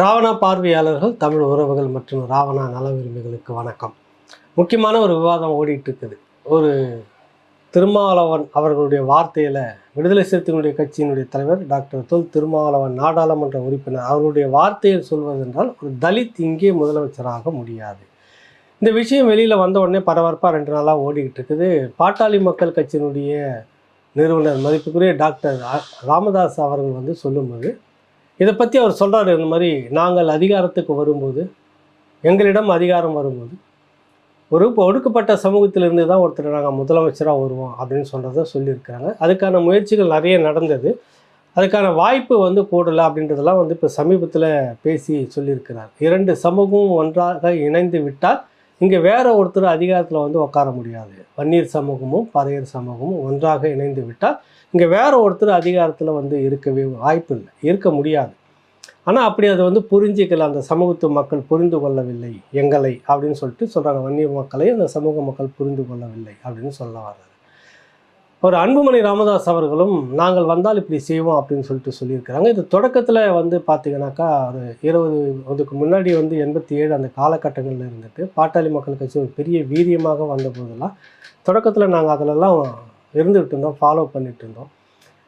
ராவணா பார்வையாளர்கள் தமிழ் உறவுகள் மற்றும் ராவணா நல விரும்பிகளுக்கு வணக்கம். முக்கியமான ஒரு விவாதம் ஓடிட்டு இருக்குது ஒரு திருமாவளவன் அவர்களுடைய வார்த்தையில் விடுதலை சிறுத்தைகளுடைய கட்சியினுடைய தலைவர் டாக்டர் தொல் திருமாவளவன் நாடாளுமன்ற உறுப்பினர். அவருடைய வார்த்தையில் சொல்வதென்றால் ஒரு தலித் இங்கே முதலமைச்சராக முடியாது. இந்த விஷயம் வெளியில் வந்த உடனே பரபரப்பாக ரெண்டு நாளாக ஓடிக்கிட்டு இருக்குது பாட்டாளி மக்கள் கட்சியினுடைய நிறுவனர் மதிப்புக்குரிய டாக்டர் ராமதாஸ் அவர்கள் வந்து சொல்லும்போது இதை பற்றி அவர் சொல்கிறாரு இந்த மாதிரி நாங்கள் அதிகாரத்துக்கு வரும்போது எங்களிடம் அதிகாரம் வரும்போது ஒரு இப்போ ஒடுக்கப்பட்ட சமூகத்திலிருந்து தான் ஒருத்தர் நாங்கள் முதலமைச்சராக வருவோம் அப்படின்னு சொல்கிறத சொல்லியிருக்கிறாங்க. அதுக்கான முயற்சிகள் நிறைய நடந்தது. அதுக்கான வாய்ப்பு வந்து கூடலை அப்படின்றதெல்லாம் வந்து இப்போ சமீபத்தில் பேசி சொல்லியிருக்கிறார். இரண்டு சமூகமும் ஒன்றாக இணைந்து விட்டால் இங்கே வேற ஒருத்தர் அதிகாரத்தில் வந்து உட்கார முடியாது. வன்னியர் சமூகமும் பறையர் சமூகமும் ஒன்றாக இணைந்து விட்டால் இங்கே வேற ஒருத்தர் அதிகாரத்தில் வந்து இருக்கவே வாய்ப்பு இல்லை. இருக்க முடியாது. ஆனால் அப்படி அதை வந்து புரிஞ்சிக்கல அந்த சமூகத்து மக்கள் புரிந்து கொள்ளவில்லை எங்களை அப்படின்னு சொல்லிட்டு சொல்கிறாங்க வன்னியர் மக்களை அந்த சமூக மக்கள் புரிந்து கொள்ளவில்லை அப்படின்னு சொல்ல வர்றாரு. ஒரு அன்புமணி ராமதாஸ் அவர்களும் நாங்கள் வந்தால் இப்படி செய்வோம் அப்படின்னு சொல்லிட்டு சொல்லியிருக்கிறாங்க. இது தொடக்கத்தில் வந்து பார்த்தீங்கன்னாக்கா ஒரு இருபது அதுக்கு முன்னாடி வந்து எண்பத்தி ஏழு அந்த காலகட்டங்களில் இருந்துட்டு பாட்டாளி மக்கள் கட்சி ஒரு பெரிய வீரியமாக வந்த போதெல்லாம் தொடக்கத்தில் நாங்கள் அதிலெல்லாம் இருந்துகிட்டு இருந்தோம் ஃபாலோ பண்ணிட்டு இருந்தோம்.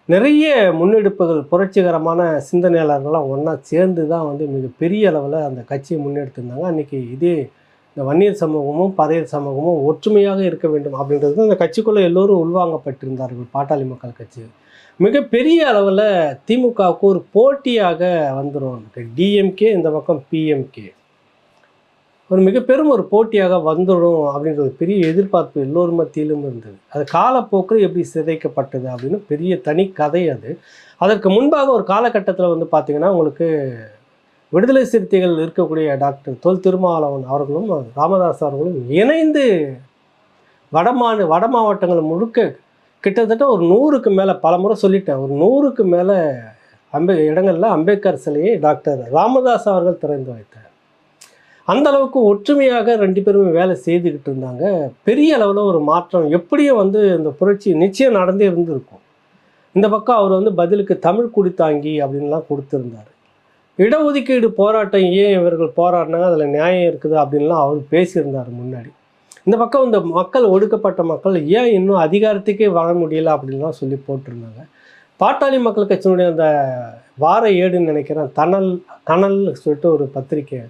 நிறைய முன்னெடுப்புகள் புரட்சிகரமான சிந்தனையாளர்கள்லாம் ஒன்றா சேர்ந்து தான் வந்து மிகப்பெரிய அளவில் அந்த கட்சியை முன்னெடுத்திருந்தாங்க. அன்றைக்கி இதே இந்த வன்னியர் சமூகமும் பறையர் சமூகமும் ஒற்றுமையாக இருக்க வேண்டும் அப்படின்றது அந்த கட்சிக்குள்ளே எல்லோரும் உள்வாங்கப்பட்டிருந்தார்கள் பாட்டாளி மக்கள் கட்சி. மிகப்பெரிய அளவில் திமுகவுக்கு ஒரு போட்டியாக வந்துடும் டிஎம்கே இந்த பக்கம் பிஎம்கே. ஒரு மிக பெரும் ஒரு போட்டியாக வந்துடும் அப்படின்ற ஒரு பெரிய எதிர்பார்ப்பு எல்லோரும் மத்தியிலும் இருந்தது. அது காலப்போக்கில் எப்படி சிதைக்கப்பட்டது அப்படின்னு பெரிய தனி கதை அது. அதற்கு முன்பாக ஒரு காலகட்டத்தில் வந்து பார்த்திங்கன்னா உங்களுக்கு விடுதலை சிறுத்தைகள் இருக்கக்கூடிய டாக்டர் தொல் திருமாவளவன் அவர்களும் ராமதாஸ் அவர்களும் இணைந்து வடமாநில வட மாவட்டங்கள் முழுக்க கிட்டத்தட்ட ஒரு நூறுக்கு மேலே பல முறை சொல்லிட்டேன். ஒரு நூறுக்கு மேலே அம்பே இடங்களில் அம்பேத்கர் சிலையை டாக்டர் ராமதாஸ் அவர்கள் திறந்து வைத்தார். அந்த அளவுக்கு ஒற்றுமையாக ரெண்டு பேருமே வேலை செய்துக்கிட்டு இருந்தாங்க. பெரிய அளவில் ஒரு மாற்றம் எப்படியும் வந்து இந்த புரட்சி நிச்சயம் நடந்தே இருந்திருக்கும். இந்த பக்கம் அவர் வந்து பதிலுக்கு தமிழ் குடித்தாங்கி அப்படின்லாம் கொடுத்துருந்தார். இடஒதுக்கீடு போராட்டம் ஏன் இவர்கள் போராடினாங்க? அதில் நியாயம் இருக்குது அப்படின்லாம் அவர் பேசியிருந்தார் முன்னாடி. இந்த பக்கம் இந்த மக்கள் ஒடுக்கப்பட்ட மக்கள் ஏன் இன்னும் அதிகாரத்துக்கே வர முடியல அப்படின்லாம் சொல்லி போட்டிருந்தாங்க. பாட்டாளி மக்கள் கட்சியினுடைய அந்த வார ஏடுன்னு நினைக்கிறேன் தணல் கணல் சொல்லிட்டு ஒரு பத்திரிக்கை.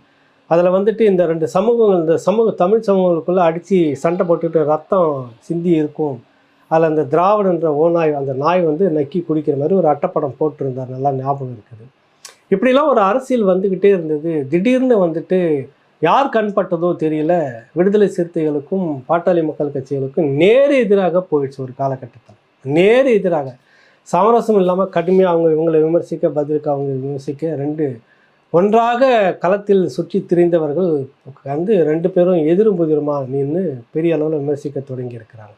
அதில் வந்துட்டு இந்த ரெண்டு சமூகங்கள் இந்த சமூக தமிழ் சமூகங்களுக்குள்ளே அடித்து சண்டை போட்டுட்டு ரத்தம் சிந்தி இருக்கும். அதில் அந்த திராவிடன்ற ஓநாய் அந்த நாய் வந்து நக்கி குடிக்கிற மாதிரி ஒரு அட்டைப்படம் போட்டிருந்தார். நல்லா ஞாபகம் இருக்குது. இப்படிலாம் ஒரு அரசியல் வந்துக்கிட்டே இருந்தது. திடீர்னு வந்துட்டு யார் கண்பட்டதோ தெரியல. விடுதலை சிறுத்தைகளுக்கும் பாட்டாளி மக்கள் கட்சிகளுக்கும் நேர் எதிராக போயிடுச்சு ஒரு காலகட்டத்தில். நேர் எதிராக. சமரசம் இல்லாமல் கடுமையாக அவங்க இவங்களை விமர்சிக்க பதிலுக்கு அவங்க விமர்சிக்க ரெண்டு ஒன்றாக களத்தில் சுற்றி திரிந்தவர்கள் வந்து ரெண்டு பேரும் எதிரும் புதிருமாக நின்று பெரிய அளவில் விமர்சிக்க தொடங்கியிருக்கிறாங்க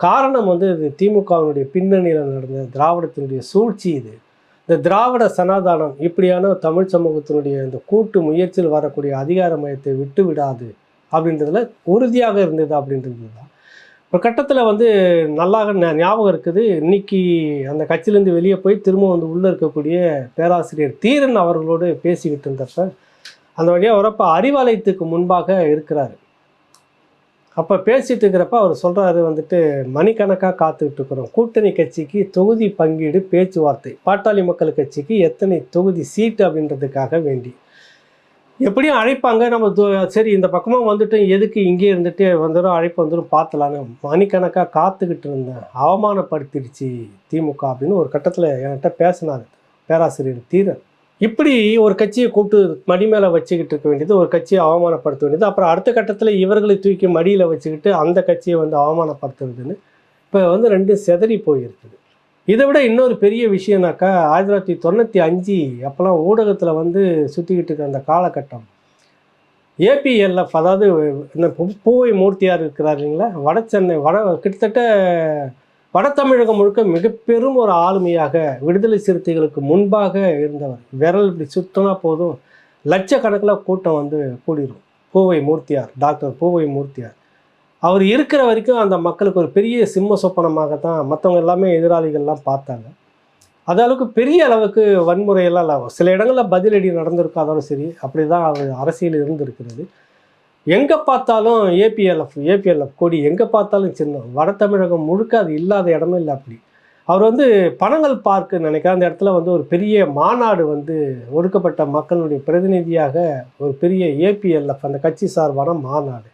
காரணம் வந்து இது திமுகவினுடைய பின்னணியில் நடந்த திராவிடத்தினுடைய சூழ்ச்சி இது. இந்த திராவிட சனாதானம் இப்படியான தமிழ் சமூகத்தினுடைய இந்த கூட்டு முயற்சியில் வரக்கூடிய அதிகார மையத்தை விட்டு விடாது அப்படின்றதுல உறுதியாக இருந்தது அப்படின்றது தான். ஒரு கட்டத்தில் வந்து நல்லா ஞாபகம் இருக்குது. இன்னைக்கு அந்த கட்சியிலேருந்து வெளியே போய் திரும்ப வந்து உள்ளே இருக்கக்கூடிய பேராசிரியர் தீரன் அவர்களோடு பேசிக்கிட்டு இருந்தப்ப அந்த வழியாக வரப்போ அறிவாலயத்துக்கு முன்பாக இருக்கிறாரு. அப்போ பேசிகிட்டு இருக்கிறப்ப அவர் சொல்கிறாரு வந்துட்டு மணிக்கணக்காக காத்துக்கிட்டு இருக்கிறோம். கூட்டணி கட்சிக்கு தொகுதி பங்கீடு பேச்சுவார்த்தை பாட்டாளி மக்கள் கட்சிக்கு எத்தனை தொகுதி சீட்டு அப்படின்றதுக்காக வேண்டி. எப்படியும் அழைப்பாங்க நம்ம சரி இந்த பக்கமாக வந்துட்டு எதுக்கு இங்கே இருந்துட்டு வந்துடும் அழைப்பு வந்துடும் பார்த்தலான்னு மணிக்கணக்காக காத்துக்கிட்டு இருந்தேன் அவமானப்படுத்திடுச்சு திமுக அப்படின்னு ஒரு கட்டத்தில் என்கிட்ட பேசினார். பேராசிரியர் தீரன். இப்படி ஒரு கட்சியை கூப்பிட்டு மடி மேலே வச்சுக்கிட்டு இருக்க வேண்டியது ஒரு கட்சியை அவமானப்படுத்த வேண்டியது. அப்புறம் அடுத்த கட்டத்தில் இவர்களை தூக்கி மடியில் வச்சுக்கிட்டு அந்த கட்சியை வந்து அவமானப்படுத்துறதுன்னு இப்போ வந்து ரெண்டும் செதறி போயிருக்குது. இதை விட இன்னொரு பெரிய விஷயம்னாக்கா ஆயிரத்தி தொள்ளாயிரத்தி தொண்ணூற்றி அஞ்சு அப்போல்லாம் ஊடகத்தில் வந்து சுற்றிக்கிட்டு இருக்கிற அந்த காலகட்டம். ஏபிஎல்எஃப் அதாவது இந்த பூவை மூர்த்தியார் இருக்கிறார் இல்லைங்களா? வட சென்னை வட கிட்டத்தட்ட வடதமிழகம் முழுக்க மிக பெரும் ஒரு ஆளுமையாக விடுதலை சிறுத்தைகளுக்கு முன்பாக இருந்தவர். விரல் இப்படி சுத்தினா போதும். லட்சக்கணக்கில் கூட்டம் வந்து கூடிரும் பூவை மூர்த்தியார் டாக்டர் பூவை மூர்த்தியார். அவர் இருக்கிற வரைக்கும் அந்த மக்களுக்கு ஒரு பெரிய சிம்ம சொப்பனமாக தான் மற்றவங்க எல்லாமே எதிராளிகள்லாம் பார்த்தாங்க. அது அளவுக்கு பெரிய அளவுக்கு வன்முறையெல்லாம் இல்லை. சில இடங்களில் பதிலடி நடந்திருக்காதாலும் சரி அப்படி தான் அவர் அரசியல் இருந்திருக்கிறது. எங்கே பார்த்தாலும் ஏபிஎல்எஃப் ஏபிஎல்எஃப் கொடி எங்கே பார்த்தாலும் சின்னம். வட தமிழகம் முழுக்க அது இல்லாத இடமும் இல்லை அப்படி. அவர் வந்து பனங்கல் பார்க்கு நினைக்கிற அந்த இடத்துல வந்து ஒரு பெரிய மாநாடு வந்து ஒடுக்கப்பட்ட மக்களுடைய பிரதிநிதியாக ஒரு பெரிய ஏபிஎல்எஃப் அந்த கட்சி சார்பான மாநாடு.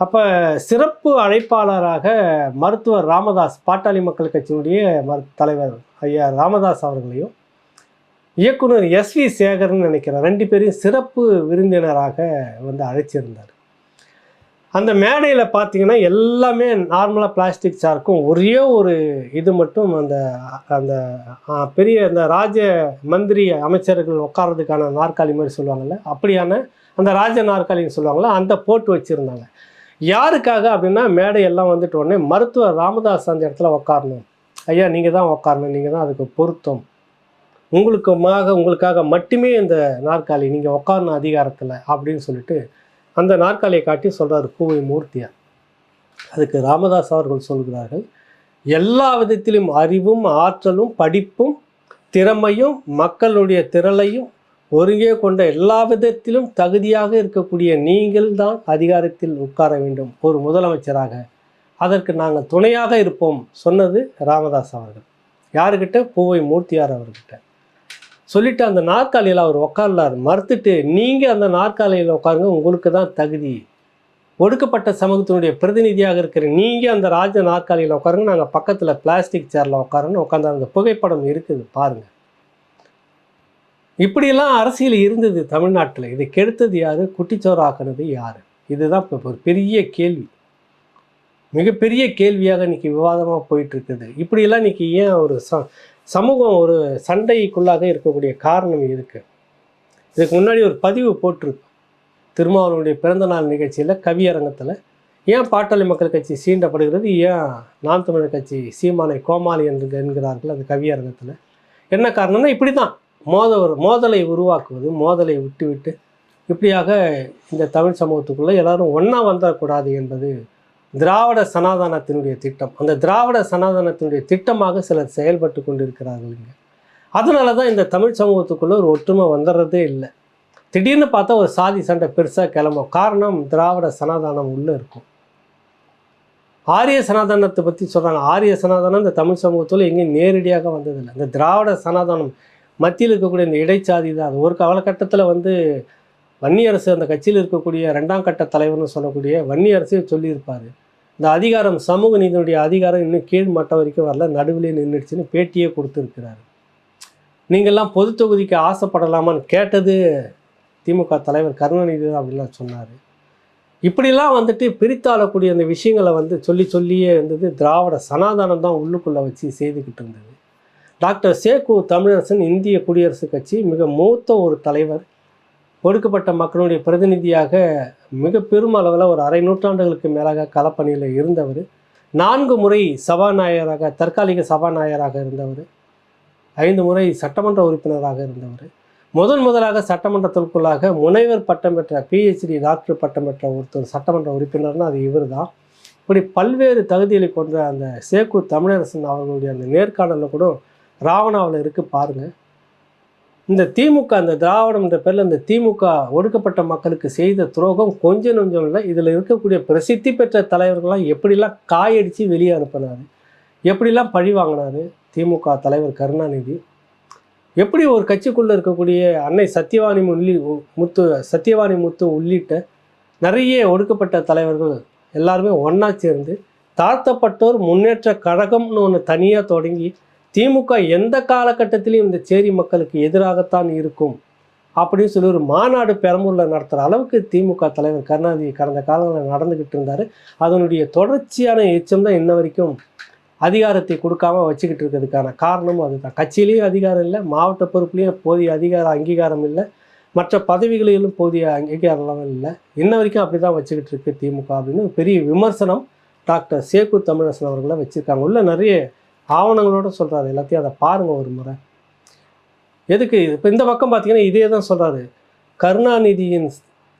அப்போ சிறப்பு அழைப்பாளராக மருத்துவர் ராமதாஸ் பாட்டாளி மக்கள் கட்சியினுடைய மரு தலைவர் ஐயா ராமதாஸ் அவர்களையும் இயக்குனர் எஸ் வி சேகர்னு நினைக்கிறேன். ரெண்டு பேரையும் சிறப்பு விருந்தினராக வந்து அழைச்சிருந்தார். அந்த மேடையில் பார்த்தீங்கன்னா எல்லாமே நார்மலாக பிளாஸ்டிக் சார்க்கும் ஒரே ஒரு இது மட்டும் அந்த அந்த பெரிய அந்த ராஜ மந்திரி அமைச்சர்கள் உட்கார்றதுக்கான நாற்காலி மாதிரி சொல்லுவாங்கள்ல அப்படியான அந்த ராஜ நாற்காலின்னு சொல்லுவாங்கள்ல அந்த போட்டு வச்சுருந்தாங்க. யாருக்காக அப்படின்னா மேடையெல்லாம் வந்துட்டு உடனே மருத்துவர் ராமதாஸ் அந்த இடத்துல உட்காரணும். ஐயா நீங்கள் தான் உக்காரணும் நீங்கள் தான் அதுக்கு பொருத்தம். உங்களுக்குமாக உங்களுக்காக மட்டுமே இந்த நாற்காலி நீங்கள் உக்காரணும் அதிகாரத்தில் அப்படின்னு சொல்லிட்டு அந்த நாற்காலியை காட்டி சொல்கிறார் பூவை மூர்த்தியார் அதுக்கு ராமதாஸ் அவர்கள் சொல்கிறார்கள் எல்லா விதத்திலும் அறிவும் ஆற்றலும் படிப்பும் திறமையும் மக்களுடைய திரளையும் ஒருங்கே கொண்ட எல்லா விதத்திலும் தகுதியாக இருக்கக்கூடிய நீங்கள் தான் அதிகாரத்தில் உட்கார வேண்டும் ஒரு முதலமைச்சராக. அதற்கு நாங்கள் துணையாக இருப்போம் சொன்னது ராமதாஸ் அவர்கள். யாருக்கிட்ட பூவை மூர்த்தியார் அவர்கிட்ட. சொல்லிட்டு அந்த நாற்காலியில் அவர் உட்கார்லார் மறுத்துட்டு நீங்கள் அந்த நாற்காலியில் உட்காருங்க உங்களுக்கு தான் தகுதி. ஒடுக்கப்பட்ட சமூகத்தினுடைய பிரதிநிதியாக இருக்கிற நீங்கள் அந்த ராஜ நாற்காலியில் உட்காருங்க நாங்கள் பக்கத்தில் பிளாஸ்டிக் சேரில் உட்காருன்னு உட்காந்து அந்த புகைப்படம் இருக்குது பாருங்கள் இப்படியெல்லாம் அரசியல் இருந்தது தமிழ்நாட்டில். இதை கெடுத்தது யார்? குட்டிச்சோறாக்குனது யார்? இதுதான் இப்போ ஒரு பெரிய கேள்வி. மிகப்பெரிய கேள்வியாக இன்னைக்கு விவாதமாக போயிட்டு இருக்குது. இப்படியெல்லாம் இன்னைக்கு ஏன் ஒரு ச சமூகம் ஒரு சண்டைக்குள்ளாக இருக்கக்கூடிய காரணம் இருக்குது இதுக்கு முன்னாடி ஒரு பதிவு போட்டிருக்கு திருமாவளவனுடைய பிறந்தநாள் நிகழ்ச்சியில் கவியரங்கத்தில் ஏன் பாட்டாளி மக்கள் கட்சி சீண்டப்படுகிறது? ஏன் நாம் தமிழர் கட்சி சீமானை கோமாளி என்று என்கிறார்கள் அந்த கவியரங்கத்தில் என்ன காரணம்னா இப்படி தான் மோத மோதலை உருவாக்குவது மோதலை விட்டு விட்டு இப்படியாக இந்த தமிழ் சமூகத்துக்குள்ளே எல்லாரும் ஒன்றா வந்துடக்கூடாது என்பது திராவிட சனாதானத்தினுடைய திட்டம். அந்த திராவிட சனாதானத்தினுடைய திட்டமாக சிலர் செயல்பட்டு கொண்டிருக்கிறார்கள் இங்கே. அதனால தான் இந்த தமிழ் சமூகத்துக்குள்ளே ஒரு ஒற்றுமை வந்துடுறதே இல்லை. திடீர்னு பார்த்தா ஒரு சாதி சண்டை பெருசாக கிளம்பும். காரணம் திராவிட சனாதானம் உள்ளே இருக்கும். ஆரிய சனாதானத்தை பற்றி சொல்கிறாங்க ஆரிய சனாதானம் இந்த தமிழ் சமூகத்தில் எங்கேயும் நேரடியாக வந்ததில்லை. இந்த திராவிட சனாதானம் மத்தியில் இருக்கக்கூடிய இந்த இடைச்சாதி தான். அது ஒரு காலகட்டத்தில் வந்து வன்னியரசு அந்த கட்சியில் இருக்கக்கூடிய ரெண்டாம் கட்ட தலைவர்னு சொல்லக்கூடிய வன்னியரசு சொல்லியிருப்பார். இந்த அதிகாரம் சமூக நீதியுடைய அதிகாரம் இன்னும் கீழ் மட்டம் வரைக்கும் வரல. நடுவிலே நின்றுடுச்சுன்னு பேட்டியே கொடுத்துருக்கிறாரு. நீங்கள்லாம் பொது தொகுதிக்கு ஆசைப்படலாமான்னு கேட்டது திமுக தலைவர் கருணாநிதி தான் அப்படிலாம் சொன்னார். இப்படிலாம் வந்துட்டு பிரித்தாளக்கூடிய அந்த விஷயங்களை வந்து சொல்லி சொல்லியே இருந்தது திராவிட சனாதனம் தான் உள்ளுக்குள்ளே வச்சு செய்துக்கிட்டு இருந்தது. டாக்டர் சேகு தமிழரசன் இந்திய குடியரசுக் கட்சி மிக மூத்த ஒரு தலைவர். ஒடுக்கப்பட்ட மக்களுடைய பிரதிநிதியாக மிக பெரும் அளவில் ஒரு அரை நூற்றாண்டுகளுக்கு மேலாக களப்பணியில் இருந்தவர். நான்கு முறை சபாநாயகராக தற்காலிக சபாநாயகராக இருந்தவர். ஐந்து முறை சட்டமன்ற உறுப்பினராக இருந்தவர். முதன் முதலாக சட்டமன்றத்திற்குள்ளாக முனைவர் பட்டம் பெற்ற பிஹெச்டி டாக்டர் பட்டம் பெற்ற ஒருத்தர் சட்டமன்ற உறுப்பினர்னா அது இவர் தான் இப்படி பல்வேறு தகுதிகளை கொண்ட அந்த சேக்கு தமிழரசன் அவர்களுடைய அந்த நேர்காணலில் கூட ராவணாவில் இருக்குது பாருங்கள் இந்த திமுக அந்த திராவிடம்ன்ற பேரில் இந்த திமுக ஒடுக்கப்பட்ட மக்களுக்கு செய்த துரோகம் கொஞ்சம் கொஞ்சம் இல்லை. இதில் இருக்கக்கூடிய பிரசித்தி பெற்ற தலைவர்கள்லாம் எப்படிலாம் காயடித்து வெளியே அனுப்பினார்? எப்படிலாம் பழி வாங்கினார்? திமுக தலைவர் கருணாநிதி. எப்படி ஒரு கட்சிக்குள்ளே இருக்கக்கூடிய அன்னை சத்யவாணி முள்ளி முத்து சத்யவாணி முத்து உள்ளிட்ட நிறைய ஒடுக்கப்பட்ட தலைவர்கள் எல்லாருமே ஒன்றா சேர்ந்து தாழ்த்தப்பட்டோர் முன்னேற்ற கழகம்னு ஒன்று தனியாக தொடங்கி திமுக எந்த காலகட்டத்திலையும் இந்த சேரி மக்களுக்கு எதிராகத்தான் இருக்கும் அப்படின்னு சொல்லி ஒரு மாநாடு பெரம்பூரில் நடத்துகிற அளவுக்கு திமுக தலைவர் கருணாநிதி கடந்த காலங்களில் நடந்துக்கிட்டு இருந்தார். அதனுடைய தொடர்ச்சியான எச்சம் தான் இன்ன வரைக்கும் அதிகாரத்தை கொடுக்காம வச்சுக்கிட்டு இருக்கிறதுக்கான காரணமும் அதுதான். கட்சியிலையும் அதிகாரம் இல்லை மாவட்ட பொறுப்புலேயும் போதிய அதிகார அங்கீகாரம் இல்லை மற்ற பதவிகளிலும் போதிய அங்கீகாரம் இல்லை. இன்ன வரைக்கும் அப்படி தான் வச்சுக்கிட்டு இருக்கு திமுக அப்படின்னு பெரிய விமர்சனம் டாக்டர் சேக்கு தமிழரசன் அவர்களை வச்சுருக்காங்க. உள்ள நிறைய ஆவணங்களோட சொல்கிறாரு எல்லாத்தையும் அதை பாருங்கள் ஒரு முறை. எதுக்கு? இப்போ இந்த பக்கம் பார்த்தீங்கன்னா இதே தான் சொல்கிறாரு கருணாநிதியின்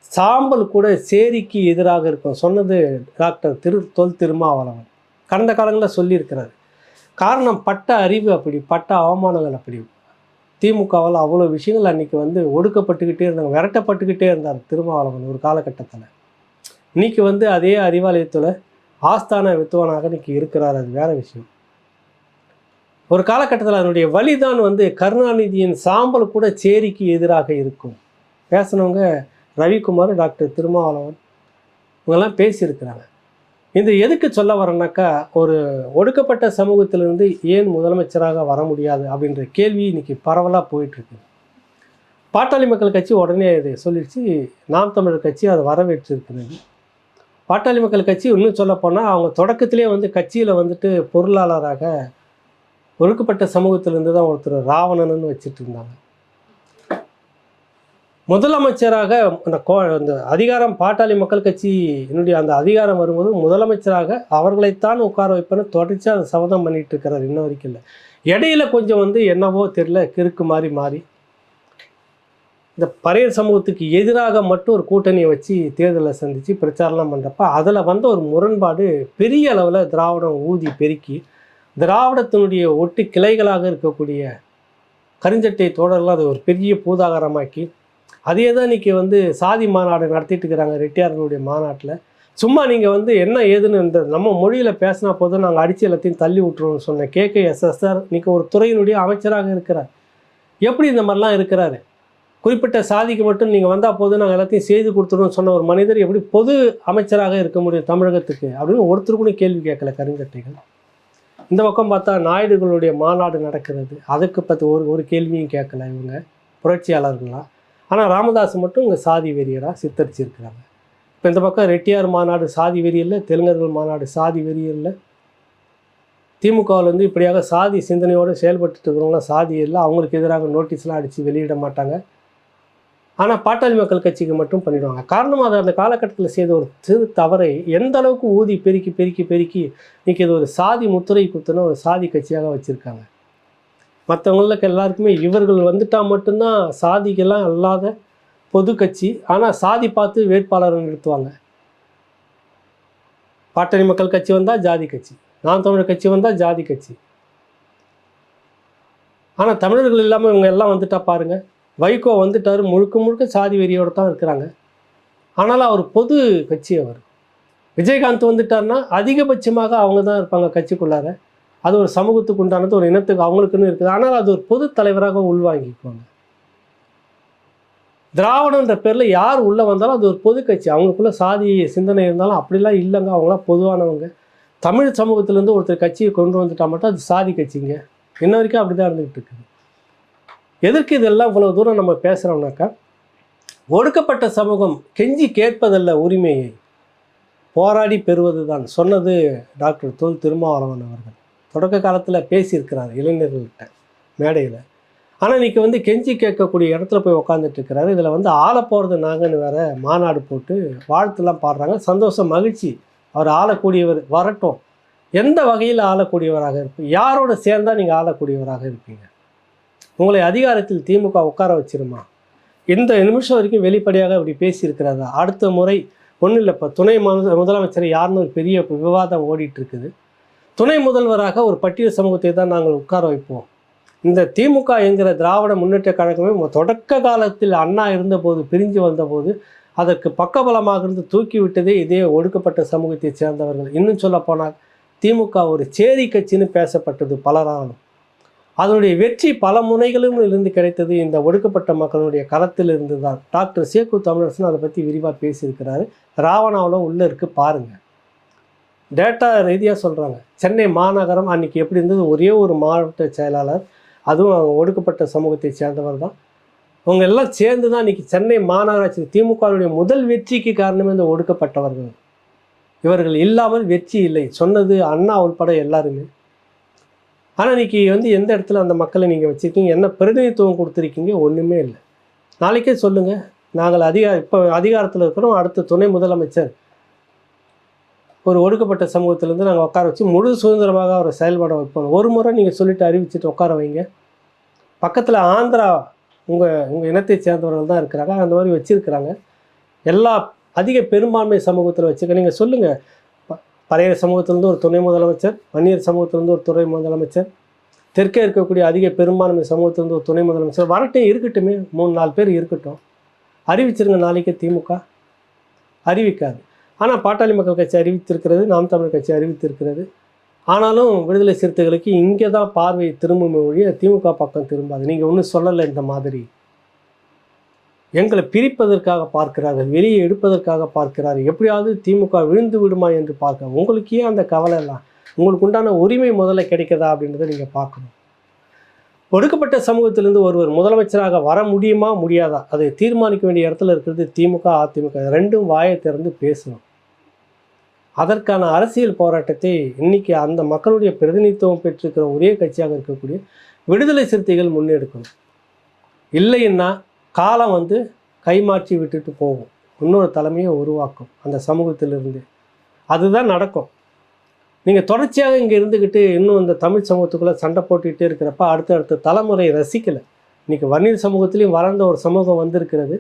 சாம்பல் கூட சேரிக்கு எதிராக இருக்கும். சொன்னது டாக்டர் திரு தொல் திருமாவளவன். கடந்த காலங்களில் சொல்லியிருக்கிறார். காரணம் பட்ட அறிவு அப்படி பட்ட அவமானங்கள் அப்படி. திமுகவால் அவ்வளோ விஷயங்கள் அன்றைக்கி வந்து ஒடுக்கப்பட்டுக்கிட்டே இருந்தாங்க. விரட்டப்பட்டுக்கிட்டே இருந்தார் திருமாவளவன் ஒரு காலகட்டத்தில். இன்னைக்கு வந்து அதே அறிவாலயத்தில் ஆஸ்தான வித்துவனாக இன்றைக்கி இருக்கிறார். அது வேற விஷயம். ஒரு காலகட்டத்தில் அதனுடைய வழிதான் வந்து கருணாநிதியின் சாம்பல் கூட சேரிக்கு எதிராக இருக்கும். பேசினவங்க ரவிக்குமார் டாக்டர் திருமாவளவன் இவங்கெல்லாம் பேசியிருக்கிறாங்க. இந்த எதுக்கு சொல்ல வரேன்னாக்கா ஒரு ஒடுக்கப்பட்ட சமூகத்திலிருந்து ஏன் முதலமைச்சராக வர முடியாது அப்படின்ற கேள்வி இன்றைக்கி பரவலாக போயிட்டுருக்கு. பாட்டாளி மக்கள் கட்சி உடனே இதை சொல்லிடுச்சு. நாம் தமிழர் கட்சி அதை வரவேற்றிருக்கிறது. பாட்டாளி மக்கள் கட்சி இன்னும் சொல்லப்போனால் அவங்க தொடக்கத்திலே வந்து கட்சியில் வந்துட்டு பொருளாளராக ஒடுக்கப்பட்ட சமூகத்திலிருந்து தான் ஒருத்தர் ராவணன்னு வச்சுட்டு இருந்தாங்க முதலமைச்சராக அந்த கோ அந்த அதிகாரம் பாட்டாளி மக்கள் கட்சி என்னுடைய அந்த அதிகாரம் வரும்போது முதலமைச்சராக அவர்களைத்தான் உட்கார வைப்பேன்னு தொடர்ச்சியாக அதை சபதம் பண்ணிட்டு இருக்கிறார் இன்ன வரைக்கும் இல்லை. இடையில கொஞ்சம் வந்து என்னவோ தெரியல கிறுக்கு மாறி மாறி. இந்த பறைய சமூகத்துக்கு எதிராக மட்டும் ஒரு கூட்டணியை வச்சு தேர்தலை சந்தித்து பிரச்சாரம்லாம் பண்ணுறப்ப அதில் வந்த ஒரு முரண்பாடு பெரிய அளவில் திராவிடம் ஊதி பெருக்கி திராவிடத்தினுடைய ஒட்டு கிளைகளாக இருக்கக்கூடிய கருஞ்சட்டை தோழர்கள் அதை ஒரு பெரிய பூதாகரமாக்கி அதே தான் இன்றைக்கி வந்து சாதி மாநாடு நடத்திட்டு இருக்கிறாங்க ரெட்டியாரனுடைய மாநாட்டில். சும்மா நீங்கள் வந்து என்ன ஏதுன்னு இந்த நம்ம மொழியில் பேசினா போதும் நாங்கள் அடித்து எல்லாத்தையும் தள்ளி விட்டுருவோம்னு சொன்ன கேகே எஸ்எஸ்ஆர் இன்றைக்கி ஒரு துறையினுடைய அமைச்சராக இருக்கிறார். எப்படி இந்த மாதிரிலாம் இருக்கிறாரு? குறிப்பிட்ட சாதிக்கு மட்டும் நீங்கள் வந்தால் போதும் நாங்கள் எல்லாத்தையும் செய்து கொடுத்துருவோம்னு சொன்ன ஒரு மனிதர் எப்படி பொது அமைச்சராக இருக்க முடியும் தமிழகத்துக்கு அப்படின்னு ஒருத்தர் கூட கேள்வி கேட்கல கருஞ்சட்டைகள். இந்த பக்கம் பார்த்தா நாயுடுகளுடைய மாநாடு நடக்கிறது. அதுக்கு பற்றி ஒரு ஒரு கேள்வியும் கேட்கல இவங்க. புரட்சியாளர்களாக ஆனால் ராமதாஸ் மட்டும் இங்கே சாதி வெறியராக சித்தரிச்சிருக்கிறாங்க. இப்போ இந்த பக்கம் ரெட்டியார் மாநாடு சாதி வெறி இல்லை தெலுங்கர்கள் மாநாடு சாதி வெறியில் இல்லை திமுகவில் வந்து இப்படியாக சாதி சிந்தனையோடு செயல்பட்டு இருக்கிறவங்களாம் சாதி இல்லை அவங்களுக்கு எதிராக நோட்டீஸ்லாம் அடித்து வெளியிட மாட்டாங்க. ஆனால் பாட்டாளி மக்கள் கட்சிக்கு மட்டும் பண்ணிடுவாங்க. காரணம் அதை அந்த காலகட்டத்தில் செய்த ஒரு சிறு தவறை எந்த அளவுக்கு ஊதி பெருக்கி பெருக்கி பெருக்கி இன்றைக்கி இது ஒரு சாதி முத்துரை குத்துன ஒரு சாதி கட்சியாக வச்சுருக்காங்க. மற்றவங்களுக்கு எல்லாருக்குமே இவர்கள் வந்துட்டால் மட்டும்தான் சாதிக்கெல்லாம் அல்லாத பொது கட்சி ஆனால் சாதி பார்த்து வேட்பாளரை நிறுத்துவாங்க. பாட்டாளி மக்கள் கட்சி வந்தால் ஜாதி கட்சி நான் தமிழர் கட்சி வந்தால் ஜாதி கட்சி. ஆனால் தமிழர்கள் இல்லாமல் இவங்க எல்லாம் வந்துட்டா பாருங்கள் வைகோ வந்துட்டார். முழுக்க முழுக்க சாதி வெறியோடு தான் இருக்கிறாங்க. ஆனாலும் அவர் பொது கட்சி அவர். விஜயகாந்த் வந்துட்டார்னா அதிகபட்சமாக அவங்க தான் இருப்பாங்க கட்சிக்குள்ளார. அது ஒரு சமூகத்துக்கு உண்டானது ஒரு இனத்துக்கு அவங்களுக்குன்னு இருக்குது. ஆனால் அது ஒரு பொது தலைவராக உள்வாங்கிக்குவாங்க திராவிடன்ற பேரில் யார் உள்ளே வந்தாலும் அது ஒரு பொது கட்சி. அவங்களுக்குள்ள சாதி சிந்தனை இருந்தாலும் அப்படிலாம் இல்லைங்க. அவங்களாம் பொதுவானவங்க. தமிழ் சமூகத்திலேருந்து ஒருத்தர் கட்சியை கொண்டு வந்துட்டா மட்டும் அது சாதி கட்சிங்க. இன்ன வரைக்கும் அப்படி தான் இருந்துகிட்டு இருக்குது. எதற்கு இதெல்லாம் இவ்வளோ தூரம் நம்ம பேசுகிறோம்னாக்கா ஒடுக்கப்பட்ட சமூகம் கெஞ்சி கேட்பதல்ல உரிமையை போராடி பெறுவது தான் சொன்னது டாக்டர் தொல் திருமாவளவன் அவர்கள். தொடக்க காலத்தில் பேசியிருக்கிறார் இளைஞர்கள்கிட்ட மேடையில். ஆனால் இன்றைக்கி வந்து கெஞ்சி கேட்கக்கூடிய இடத்துல போய் உக்காந்துட்டு இருக்கிறாரு இதில் வந்து ஆள போகிறது நாங்கன்னு வேற மாநாடு போட்டு வாழ்த்துலாம் பாடுறாங்க. சந்தோஷம் மகிழ்ச்சி. அவர் ஆளக்கூடியவர் வரட்டும். எந்த வகையில் ஆளக்கூடியவராக இருப்பீங்க யாரோட சேர்ந்தால் நீங்கள் ஆளக்கூடியவராக இருப்பீங்க? உங்களை அதிகாரத்தில் திமுக உட்கார வச்சிருமா? இந்த நிமிஷம் வரைக்கும் வெளிப்படையாக இப்படி பேசியிருக்கிறதா அடுத்த முறை ஒன்றும் இல்லை இப்போ துணை முதலமைச்சர் யாருன்னு ஒரு பெரிய விவாதம் ஓடிட்டு இருக்குது துணை முதல்வராக ஒரு பட்டியல் சமூகத்தை தான் நாங்கள் உட்கார வைப்போம். இந்த திமுக என்கிற திராவிட முன்னேற்ற கழகமே தொடக்க காலத்தில் அண்ணா இருந்தபோது பிரிஞ்சு வந்தபோது அதற்கு பக்கபலமாக இருந்து தூக்கி விட்டதே இதே ஒடுக்கப்பட்ட சமூகத்தைச் சேர்ந்தவர்கள். இன்னும் சொல்ல போனால் திமுக ஒரு சேரி கட்சின்னு பேசப்பட்டது பலராலும். அதனுடைய வெற்றி பல முனைகளும் இருந்து கிடைத்தது. இந்த ஒடுக்கப்பட்ட மக்களுடைய களத்திலிருந்து தான் டாக்டர் சேக்கு தமிழரசன் அதை பற்றி விரிவாக பேசியிருக்கிறாரு. ராவணாவில் உள்ளே இருக்கு பாருங்கள் டேட்டா ரீதியாக சொல்கிறாங்க சென்னை மாநகரம் அன்னைக்கு எப்படி இருந்தது? ஒரே ஒரு மாவட்ட செயலாளர் அதுவும் அவங்க ஒடுக்கப்பட்ட சமூகத்தை சேர்ந்தவர் தான். அவங்க எல்லாம் சேர்ந்து தான் இன்றைக்கி சென்னை மாநகராட்சி திமுகவுடைய முதல் வெற்றிக்கு காரணமே இந்த ஒடுக்கப்பட்டவர்கள். இவர்கள் இல்லாமல் வெற்றி இல்லை. சொன்னது அண்ணா உள்பட எல்லாருமே. ஆனால் இன்னைக்கு வந்து எந்த இடத்துல அந்த மக்களை நீங்கள் வச்சுருக்கீங்க? என்ன பிரதிநிதித்துவம் கொடுத்துருக்கீங்க? ஒன்றுமே இல்லை. நாளைக்கே சொல்லுங்கள் நாங்கள் அதிகார இப்போ அதிகாரத்தில் இருக்கிறோம். அடுத்த துணை முதலமைச்சர். ஒரு ஒடுக்கப்பட்ட சமூகத்திலேருந்து நாங்கள் உட்கார வச்சு முழு சுதந்திரமாக அவரை செயல்பட வைப்போம். ஒரு முறை நீங்கள் சொல்லிவிட்டு அறிவிச்சிட்டு உட்கார வைங்க. பக்கத்தில் ஆந்திரா உங்கள் உங்கள் இனத்தை சேர்ந்தவர்கள் தான் இருக்கிறாங்க. அந்த மாதிரி வச்சுருக்கிறாங்க. எல்லா அதிக பெரும்பான்மை சமூகத்தில் வச்சுக்க நீங்கள் சொல்லுங்கள் பறையர் சமூகத்திலிருந்து ஒரு துணை முதலமைச்சர் வன்னியர் சமூகத்திலிருந்து ஒரு துணை முதலமைச்சர் தெற்கே இருக்கக்கூடிய அதிக பெரும்பான்மை சமூகத்திலிருந்து ஒரு துணை முதலமைச்சர். வரட்டும் இருக்கட்டுமே. மூணு நாலு பேர் இருக்கட்டும். அறிவிச்சிருங்க நாளைக்கு திமுக. அறிவிக்காது. ஆனால் பாட்டாளி மக்கள் கட்சி அறிவித்திருக்கிறது நாம் தமிழர் கட்சி அறிவித்திருக்கிறது. ஆனாலும் விடுதலை சிறுத்தைகளுக்கு இங்கே தான் பார்வை திரும்புமே ஒழிய திமுக பக்கம் திரும்பாது. நீங்கள் ஒன்றும் சொல்லலை இந்த மாதிரி. எங்களை பிரிப்பதற்காக பார்க்கிறார்கள் வெளியே எடுப்பதற்காக பார்க்கிறார்கள். எப்படியாவது திமுக விழுந்து விடுமா என்று பார்க்க உங்களுக்கு ஏன் அந்த கவலை எல்லாம்? உங்களுக்கு உண்டான உரிமை முதல்ல கிடைக்கிறதா அப்படின்றத நீங்கள் பார்க்கணும். ஒடுக்கப்பட்ட சமூகத்திலிருந்து ஒருவர் முதலமைச்சராக வர முடியுமா முடியாதா? அதை தீர்மானிக்க வேண்டிய இடத்துல இருக்கிறது திமுக அதிமுக. ரெண்டும் வாயை திறந்து பேசணும். அதற்கான அரசியல் போராட்டத்தை இன்னைக்கு அந்த மக்களுடைய பிரதிநிதித்துவம் பெற்றிருக்கிற ஒரே கட்சியாக இருக்கக்கூடிய விடுதலை சிறுத்தைகள் முன்னெடுக்கணும். இல்லைன்னா காலம் வந்து கைமாற்றி விட்டுட்டு போகும். இன்னொரு தலைமையை உருவாக்கும் அந்த சமூகத்திலிருந்து. அதுதான் நடக்கும். நீங்கள் தொடர்ச்சியாக இங்கே இருந்துக்கிட்டு இன்னும் இந்த தமிழ் சமூகத்துக்குள்ளே சண்டை போட்டுக்கிட்டே இருக்கிறப்ப அடுத்த அடுத்த தலைமுறை ரசிக்கலை. இன்றைக்கி வன்னியர் சமூகத்திலையும் வளர்ந்த ஒரு சமூகம் வந்திருக்கிறது.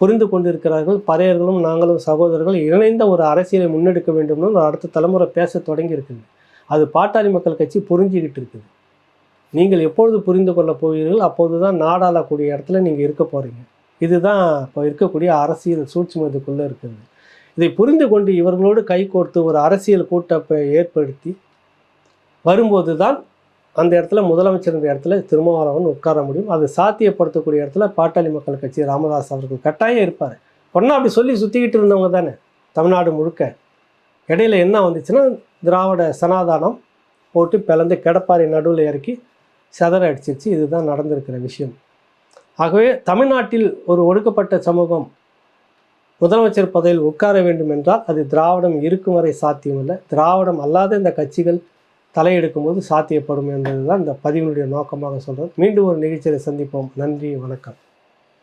புரிந்து கொண்டிருக்கிறார்கள். பறையர்களும் நாங்களும் சகோதரர்கள் இணைந்த ஒரு அரசியலை முன்னெடுக்க வேண்டும்னு ஒரு அடுத்த தலைமுறை பேச தொடங்கியிருக்குது. அது பாட்டாளி மக்கள் கட்சி புரிஞ்சிக்கிட்டு இருக்குது. நீங்கள் எப்பொழுது புரிந்து கொள்ள போகிறீர்கள் அப்போது தான் நாடாளக்கூடிய இடத்துல நீங்கள் இருக்க போகிறீங்க இதுதான் இப்போ இருக்கக்கூடிய அரசியல் சூழ்ச்சி இதுக்குள்ளே இருக்குது. இதை புரிந்து கொண்டு இவர்களோடு கைகோர்த்து ஒரு அரசியல் கூட்டப்பை ஏற்படுத்தி வரும்போது தான் அந்த இடத்துல முதலமைச்சர் இந்த இடத்துல திருமாவளவன் உட்கார முடியும். அது சாத்தியப்படுத்தக்கூடிய இடத்துல பாட்டாளி மக்கள் கட்சி ராமதாஸ் அவர்கள் கட்டாயம் இருப்பார். பொண்ணா அப்படி சொல்லி சுற்றிக்கிட்டு இருந்தவங்க தானே தமிழ்நாடு முழுக்க. இடையில என்ன வந்துச்சுன்னா திராவிட சனாதானம் போட்டு பிளந்து கிடப்பாறை நடுவில் இறக்கி செதற அடிச்சிருச்சு இதுதான் நடந்திருக்கிற விஷயம். ஆகவே தமிழ்நாட்டில் ஒரு ஒடுக்கப்பட்ட சமூகம் முதலமைச்சர் பதவியில் உட்கார வேண்டும் என்றால் அது திராவிடம் இருக்கும் வரை சாத்தியமில்லை. திராவிடம் அல்லாத இந்த கட்சிகள் தலையெடுக்கும் போது சாத்தியப்படும் என்பதுதான் இந்த பதிவினுடைய நோக்கமாக சொல்கிறது மீண்டும் ஒரு நிகழ்ச்சியை சந்திப்போம். நன்றி வணக்கம்.